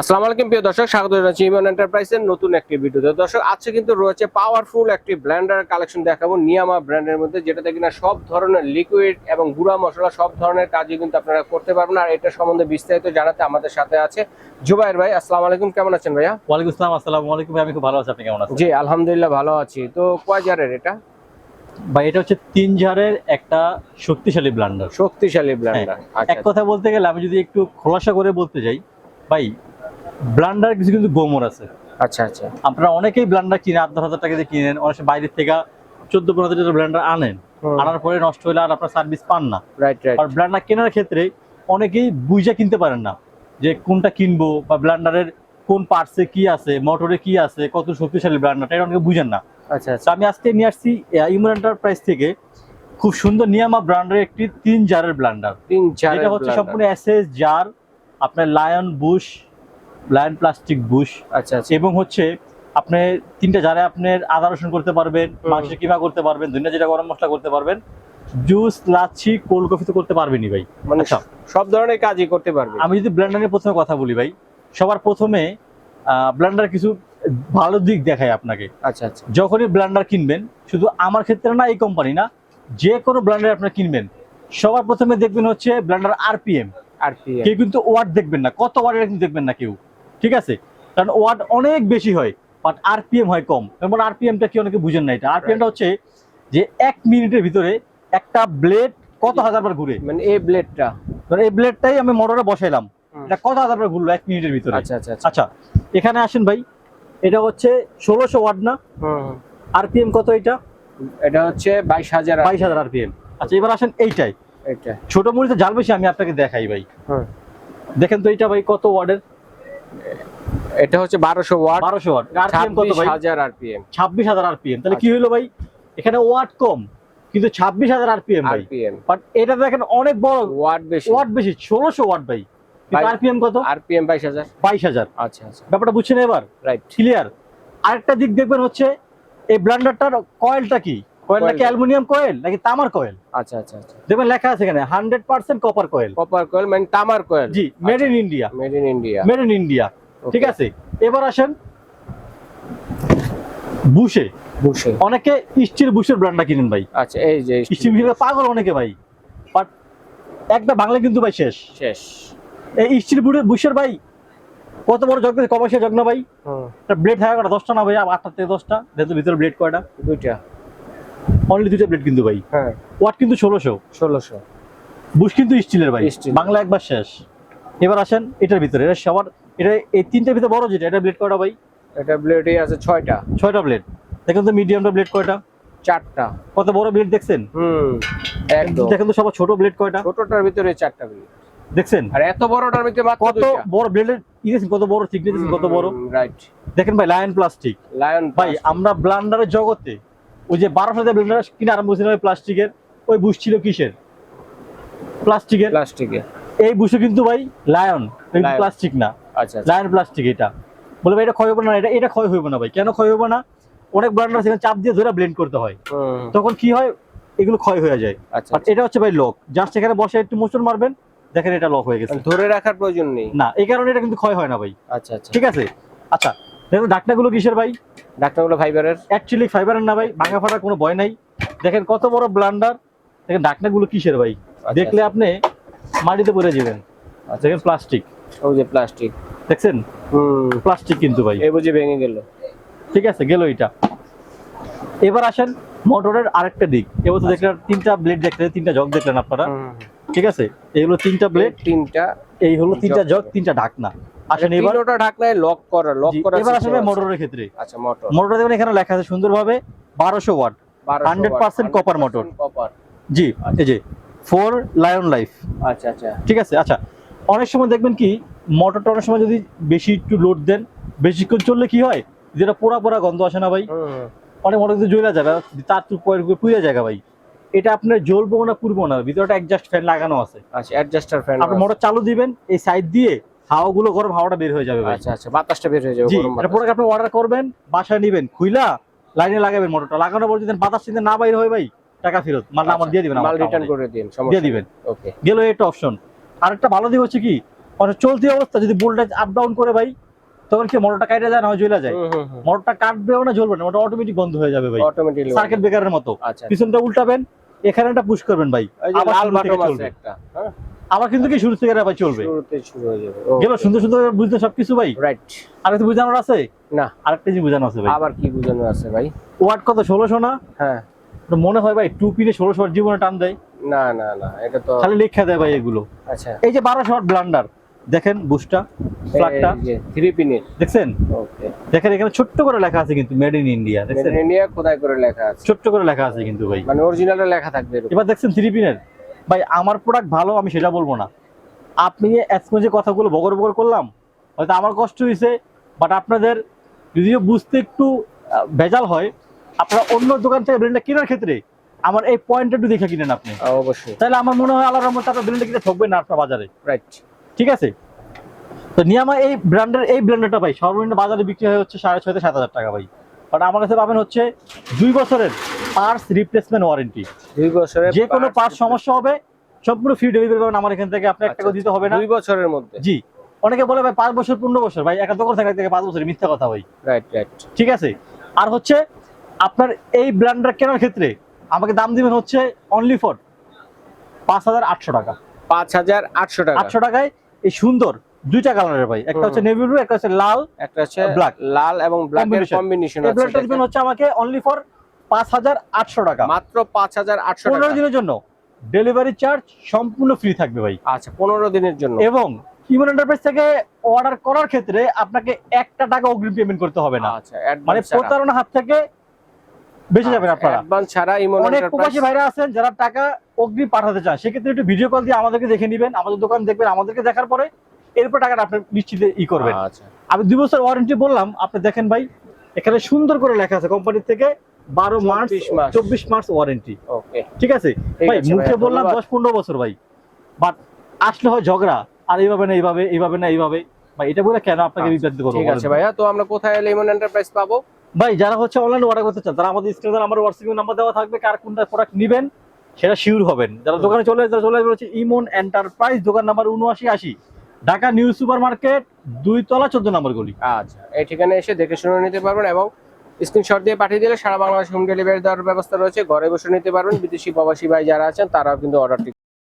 আসসালামু আলাইকুম প্রিয় দর্শক স্বাগত জানাচ্ছি ইমন এন্টারপ্রাইজের নতুন একটি ভিডিওতে। দর্শক আজকে কিন্তু রয়েছে পাওয়ারফুল একটি ব্লেন্ডার কালেকশন দেখাবো নিয়ামা ব্র্যান্ডের মধ্যে যেটাতে কিনা সব ধরনের লিকুইড এবং গুঁড়া মশলা সব ধরনের কাজই কিন্তু আপনারা করতে পারবেন। আর এটা সম্বন্ধে বিস্তারিত জানাতে আমাদের সাথে আছে জুবাইর ভাই। আসসালামু আলাইকুম কেমন আছেন ভাইয়া? ওয়ালাইকুম আসসালাম আসসালামু আলাইকুম ভাই আমি খুব ভালো আছি। আপনি কেমন আছেন? জি আলহামদুলিল্লাহ ভালো আছি। তো কয় জারের এটা? ভাই এটা হচ্ছে তিন ঝাড়ের একটা শক্তিশালী ব্লান্ডার শক্তিশালী ব্লেন্ডার এক আচ্ছা কথা বলতে গেলে আমি যদি একটু খোলাসা করে বলতে যাই ভাই ব্লান্ডার কিছু কিন্তু গোমর আছে। আচ্ছা আচ্ছা। আপনারা অনেকেই ব্লান্ডার কিনে আট দশ হাজার টাকা দিয়ে কিনেন অনেক বাইরের থেকে চোদ্দ পনেরো হাজার ব্লান্ডার আনেন। আনার পরে নষ্ট হলে আর আপনার সার্ভিস পান না। রাইট রাইট আর ব্লান্ডার কেনার ক্ষেত্রে অনেকেই বুঝে কিনতে পারেন না যে কোনটা কিনবো বা ব্লান্ডারের কোন পার্টসে কি আছে মোটরে কি আছে কত শক্তিশালী ব্লান্ডারটা এটা অনেকে বুঝেন না। আচ্ছা আচ্ছা। আমি আজকে নিয়ে আসছি ইমন এন্টারপ্রাইজ থেকে খুব সুন্দর নিয়ামা ব্র্যান্ডের একটি তিন জারের ব্লান্ডার। তিন চারের এটা হচ্ছে সম্পূর্ণ এসএস জার আপনার lion bush lion plastic bush আচ্ছা এবং হচ্ছে আপনি তিনটা জারে আপনার আদা রসুন করতে পারবেন। মাংসের কিমা করতে পারবেন ধনিয়া জিরা গরম মশলা করতে পারবেন জুস লাচ্ছি কোল্ড কফি তো করতে পারবেনই ভাই। মানে আচ্ছা। সব ধরনের কাজই করতে পারবে আমি যদি ব্লেন্ডারের প্রথমে কথা বলি ভাই সবার প্রথমে ব্লেন্ডার কিছু ভালো দিক দেখায় আপনাকে। আচ্ছা আচ্ছা। যখনই ব্লেন্ডার কিনবেন শুধু আমার ক্ষেত্রে না এই কোম্পানি না যে কোনো ব্লেন্ডার আপনার কিনবেন সবার প্রথমে দেখবেন হচ্ছে ব্লেন্ডার আরপিএম আর কি কেউ কিন্তু ওয়াট দেখবেন না কত কিন্তু দেখবেন না কেউ। ঠিক আছে? কারণ ওয়াট অনেক বেশি হয় বাট আরপিএম হয় কম। যেমন আরপিএমটা কি অনেকে বুঝেন না এটা। আরপিএমটা হচ্ছে যে এক মিনিটের ভিতরে একটা ব্লেড কত হাজার বার ঘুরে। মানে এই ব্লেডটা ধর এই ব্লেডটাই আমি মোটরে বসাইলাম। এটা কত হাজার বার ঘুরলো এক মিনিটের ভিতরে? আচ্ছা আচ্ছা আচ্ছা। আচ্ছা এখানে আসেন ভাই। এটা হচ্ছে ষোলোশো ওয়াট না। আরপিএম কত এটা? এটা হচ্ছে বাইশ হাজার বাইশ হাজার আরপিএম আচ্ছা এবার আসেন এইটাই। ছোট মুড়িতে জাল বেশি আমি আপনাকে দেখাই ভাই। দেখেন তো এইটা ভাই কত ওয়ার্ডের? এটা হচ্ছে বারোশো ওয়াট বারোশো ওয়াট। আরপিএম কত ছাব্বিশ ভাই? হাজার আরপিএম। ছাব্বিশ হাজার আরপিএম। তাহলে কি হলো ভাই? এখানে ওয়াট কম কিন্তু ছাব্বিশ হাজার আরপিএম ভাই। আরপিএম। বাট এটা দেখেন অনেক বড়। ওয়াট বেশি। ওয়াট বেশি ষোলোশো ওয়াট ভাই। আরপিএম কত? আরপিএম বাইশ হাজার। বাইশ হাজার। আচ্ছা আচ্ছা। ব্যাপারটা বুঝছেন এবার? রাইট ক্লিয়ার আরেকটা দিক দেখবেন হচ্ছে এই ব্লান্ডারটার কয়েলটা কি? কয়েল নাকি। অ্যালুমিনিয়াম কয়েল নাকি তামার কয়েল আচ্ছা আচ্ছা আচ্ছা। দেখবেন লেখা আছে এখানে hundred percent copper coil copper coil মানে তামার coil G made in India made in India made in India ঠিক আছে এবার আসেন বুশে বুসে অনেকে স্টিল বুশের ব্র্যান্ডটা কিনেন ভাই। আচ্ছা এই যে স্টিল বুশের পাগল অনেকে ভাই। বাট একটা বাংলা কিন্তু ভাই শেষ। শেষ। এই স্টিল বুশের বুশের ভাই কত বড় জগ কমার্শিয়াল জগ না ভাই? হুম, ব্লেড থাকে কটা দশটা না ভাই? আটটা থেকে দশটা। যেহেতু ভিতরে ব্লেড কয়টা? দুইটা। অনলি দুইটা প্লেট কিন্তু ভাই। হ্যাঁ। ওয়াট কিন্তু ষোলোশো। ষোলোশো। বুশ কিন্তু স্টিলের ভাই। বাংলা একবার শেষ। এবার আসেন এটার ভিতরে। এটা সবার এটা এই তিনটার ভিতরে বড় যেটা এটা ব্লেড কয়টা ভাই? এটা ব্লেডই আছে ছয়টা। ছয়টা ব্লেড দেখেন তো মিডিয়ামটা ব্লেড কয়টা? চারটা। কত বড় ব্লেড দেখছেন? হুম একদম। দেখেন তো সবার ছোট ব্লেড কয়টা? ছোটটার ভিতরে চারটা ব্লেড দেখছেন? আর এত বড়টার ভিতরে মাত্র কত বড় ব্লেডের ই দেখছেন? কত বড় দেখছেন? কত বড়? রাইট দেখেন ভাই লায়ন প্লাস্টিক লায়ন ভাই আমরা ব্লান্ডারের জগতে ওই যে বারোশো ব্লেন্ডার কিনে আরম্ভ হয়েছিল ওই প্লাস্টিকের ওই বুশ ছিল কিসের? প্লাস্টিকের? প্লাস্টিকে এই বুশে কিন্তু ভাই লায়ন প্লাস্টিক না। আচ্ছা আচ্ছা। লায়ন প্লাস্টিক এটা। বলে ভাই এটা ক্ষয় হবে না এটা এটা ক্ষয় হইব না ভাই। কেন ক্ষয় হবে না? অনেক ব্লান্ডার সেখানে চাপ দিয়ে ধরে ব্লেন্ড করতে হয়। তখন কি হয়? এগুলো ক্ষয় হয়ে যায়। আচ্ছা আর এটা হচ্ছে ভাই লক জাস্ট এখানে বসে একটু মোচন মারবেন দেখেন এটা লক হয়ে গেছে। আচ্ছা। ধরে রাখার প্রয়োজন নেই। না এই কারণে এটা কিন্তু ক্ষয় হয় না ভাই। আচ্ছা আচ্ছা। ঠিক আছে? আচ্ছা দেখুন ডাকনাগুলো কিসের ভাই? ডাক্তারগুলো ফাইবারের অ্যাকচুয়ালি ফাইবারের না ভাই ভাঙা ফাটার কোনো ভয় নাই। দেখেন কত বড় ব্লান্ডার দেখেন ডাকনাগুলো কিসের ভাই? আচ্ছা, দেখলে আপনি মাটিতে পড়ে যাবেন। আচ্ছা। দেখেন প্লাস্টিক ওই যে প্লাস্টিক দেখছেন? প্লাস্টিক কিন্তু ভাই। এই বুঝে ভেঙে গেল। ঠিক আছে গেল এটা এবার আসেন মোটরের আরেকটা দিক। এবার তো দেখলেন তিনটা ব্লেড দেখলেন তিনটা জগ দেখলেন আপনারা। ঠিক আছে? এইগুলো তিনটা ব্লেড তিনটা এই হলো তিনটা। জগ তিনটা ঢাকনা। আসেন এবার তিনোটা ঢাকনায় লক করা লক করা এবার আসলে মোটরের ক্ষেত্রে। আচ্ছা মোটর মোটর দেখবেন এখানে লেখা আছে সুন্দরভাবে বারোশো ওয়াট 100% copper motor। কপার জি এই যে ফোর লায়ন লাইফ আচ্ছা আচ্ছা। ঠিক আছে আচ্ছা। অনেক সময় দেখবেন কি মোটরটা অনেক সময় যদি বেশি একটু লোড দেন বেশিক্ষণ চললে কি হয়? যেটা পোড়া পোড়া গন্ধ আসে না ভাই। অনেক মোটর কিন্তু জ্বলে যাবে তার তো পুড়ে জায়গা ভাই। এটা আপনার জ্বলবো না পুড়বো না ভিতরটা অ্যাডজাস্ট ফ্যান লাগানো আছে। আচ্ছা অ্যাডজাস্টার ফ্যান আপনি মোটর চালু দিবেন এই সাইড দিয়ে হাওয়াগুলো গরম হাওয়াটা বের হয়ে যাবে আচ্ছা আচ্ছা বাতাসটা বের হয়ে যাবে প্রোডাক্ট আপনি অর্ডার করবেন বাসায় নেবেন খুইলা লাইনে লাগাবেন মোটরটা লাগানোর পর যদি বাতাস চিন্তা না বাইরে হয় ভাই টাকা ফেরত। মাল আমার দিয়ে দিবেন আচ্ছা, মাল রিটার্ন করে দিন দিয়ে দিবেন। ওকে গেল এটা অপশন আরেকটা ভালো দিক হচ্ছে কি চলতি অবস্থা যদি ভোল্টেজ আপ ডাউন করে ভাই তখন কি মোটরটা কাটে যায় না হয় জ্বলে যায়? মোটরটা কাটবেও না জ্বলবে না মোটর অটোমেটিক বন্ধ হয়ে যাবে ভাই। অটোমেটিক্যালি সার্কিট ব্রেকারের মতো। আচ্ছা। পিছনটা উল্টাবেন এখানে একটা পুশ করবেন ভাই। লাল বাটন আছে একটা হ্যাঁ? আবার কিন্তু কি শুরু থেকে আবার চলবে? শুরু হয়ে যাবে। গেল সুন্দর সুন্দর বুঝতে সবকিছু ভাই? রাইট আর কিছু বোঝানোর আছে? না। আরেকটা জিনিস বোঝানো আছে ভাই। আবার কি বোঝানো আছে ভাই? ওয়াট কত ষোলোশো না? হ্যাঁ। মনে হয় ভাই টু পিনে জীবনে টান দেয়। না না না এটা তো খালি লেখা দেয় ভাই এগুলো। আচ্ছা। এই যে বারোশো ওয়াট ব্লান্ডার দেখেন বুস্টটা ফ্ল্যাগটা। থ্রি পিনের দেখছেন? ওকে। দেখেন এখানে ছোট্ট করে লেখা আছে কিন্তু মেড ইন ইন্ডিয়া দেখছেন? ইন্ডিয়া খোদাই করে লেখা আছে? ছোট্ট করে লেখা আছে কিন্তু ভাই। মানে অরিজিনালে লেখা থাকবে এবার দেখছেন থ্রি পিনের ভাই আমার প্রোডাক্ট ভালো আমি সেটা বলব না। আপনি এতক্ষণ যে কথাগুলো বগর বগর করলাম হয়তো আমার কষ্ট হয়েছে বাট আপনাদের যদিও বুঝতে একটু ভেজাল হয় আপনারা অন্য দোকান থেকে ব্র্যান্ডটা কেনার ক্ষেত্রে আমার এই পয়েন্টটা একটু দেখে কিনেন আপনি। অবশ্যই। তাহলে আমার মনে হয় আল্লাহর রহমতে আপনার ব্র্যান্ডটা কিনে ঠকবেন না আপনার বাজারে। রাইট ঠিক আছে? তো নিয়ামা এই ব্র্যান্ডের এই ব্র্যান্ডটা ভাই সর্বনিম্ন বাজারে বিক্রি হয় হচ্ছে সাড়ে ছয় থেকে সাত হাজার টাকা ভাই। বাট আমার কাছে পাবেন হচ্ছে দুই বছরের পার্স রিপ্লেসমেন্ট ওয়ারেন্টি দুই বছরের যে কোনো parts- পার্ট সমস্যা হবে সম্পূর্ণ ফ্রি ডেলিভারি পাবেন আমার এখান থেকে আপনি এক টাকা আচ্ছা, দিতে হবে না। দুই বছরের মধ্যে। জি। অনেকে বলে ভাই পাঁচ বছর পনেরো বছর। ভাই একা দোকান থেকে থেকে পাঁচ বছর মিথ্যা কথা ভাই। রাইট রাইট ঠিক আছে? আর হচ্ছে আপনার এই ব্র্যান্ডটা কেনার ক্ষেত্রে আমাকে দাম দিবেন হচ্ছে অনলি ফর পাঁচ হাজার আটশো টাকা। পাঁচ হাজার আটশো টাকা। আটশো টাকায় এই সুন্দর দুইটা কালারের ভাই। একটা হচ্ছে নেভি ব্লু একটা হচ্ছে লাল একটা হচ্ছে ব্ল্যাক লাল এবং Combination. কম্বিনেশন এই আছে ব্র্যান্ডটা দিবেন হচ্ছে আমাকে অনলি ফর পাঁচ হাজার আটশো টাকা। মাত্র পাঁচ হাজার আটশো পনেরো দিনের জন্য ডেলিভারি চার্জ সম্পূর্ণ ফ্রি থাকবে ভাই। আচ্ছা পনেরো দিনের জন্য। এবং এন্টারপ্রাইজ থেকে অর্ডার করার ক্ষেত্রে আপনাকে একটা টাকা অগ্রিম পেমেন্ট করতে হবে না। আচ্ছা মানে প্রতারণা হাত থেকে বেঁচে যাবেন আপনারা। অ্যাডভান্স ছাড়া ইমন অনেক প্রবাসী ভাইরা আছেন যারা টাকা অগ্রিম পাঠাতে চান সেক্ষেত্রে একটু ভিডিও কল দিয়ে আমাদেরকে দেখে নেবেন আমাদের দোকান দেখবেন আমাদেরকে দেখার পরে এরপর টাকাটা আপনি নিশ্চিত ই করবেন। আচ্ছা। আমি দুই বছর ওয়ারেন্টি বললাম আপনি দেখেন ভাই এখানে সুন্দর করে লেখা আছে কোম্পানির থেকে বারো মার্চ 24 চব্বিশ মার্চ ওয়ারেন্টি ওকে ঠিক আছে? ভাই মুখে বললাম। দশ পনেরো বছর ভাই। বাট আসলে হয় ঝগড়া। আর এইভাবে না এইভাবে এইভাবে না এইভাবে। ভাই এটা বলে কেন আপনাকে আচ্ছা, বিভ্রান্ত করব ঠিক আছে ভাইয়া তো আমরা কোথায় এলে ইমন এন্টারপ্রাইজ পাবো? ভাই যারা হচ্ছে অনলাইনে অর্ডার করতে চান তারা আমাদের স্ক্রিনে আমার হোয়াটসঅ্যাপ নাম্বার দেওয়া থাকবে। কার কোনটা প্রোডাক্ট নেবেন সেটা শিওর হবেন। যারা দোকানে চলে যারা চলে আসবে হচ্ছে ইমন এন্টারপ্রাইজ দোকান নাম্বার উনআশি আশি। ঢাকা নিউ সুপার মার্কেট দুই তলা চোদ্দ নম্বর গলি। আচ্ছা এই ঠিকানা এসে দেখে শুনে নিতে পারবেন এবং স্ক্রিনশট দিয়ে পাঠিয়ে দিলে সারা বাংলাদেশ হোম ডেলিভারি দেওয়ার ব্যবস্থা রয়েছে। ঘরে বসে নিতে পারবেন বিদেশি প্রবাসী ভাই যারা আছেন, তারাও কিন্তু অর্ডারটি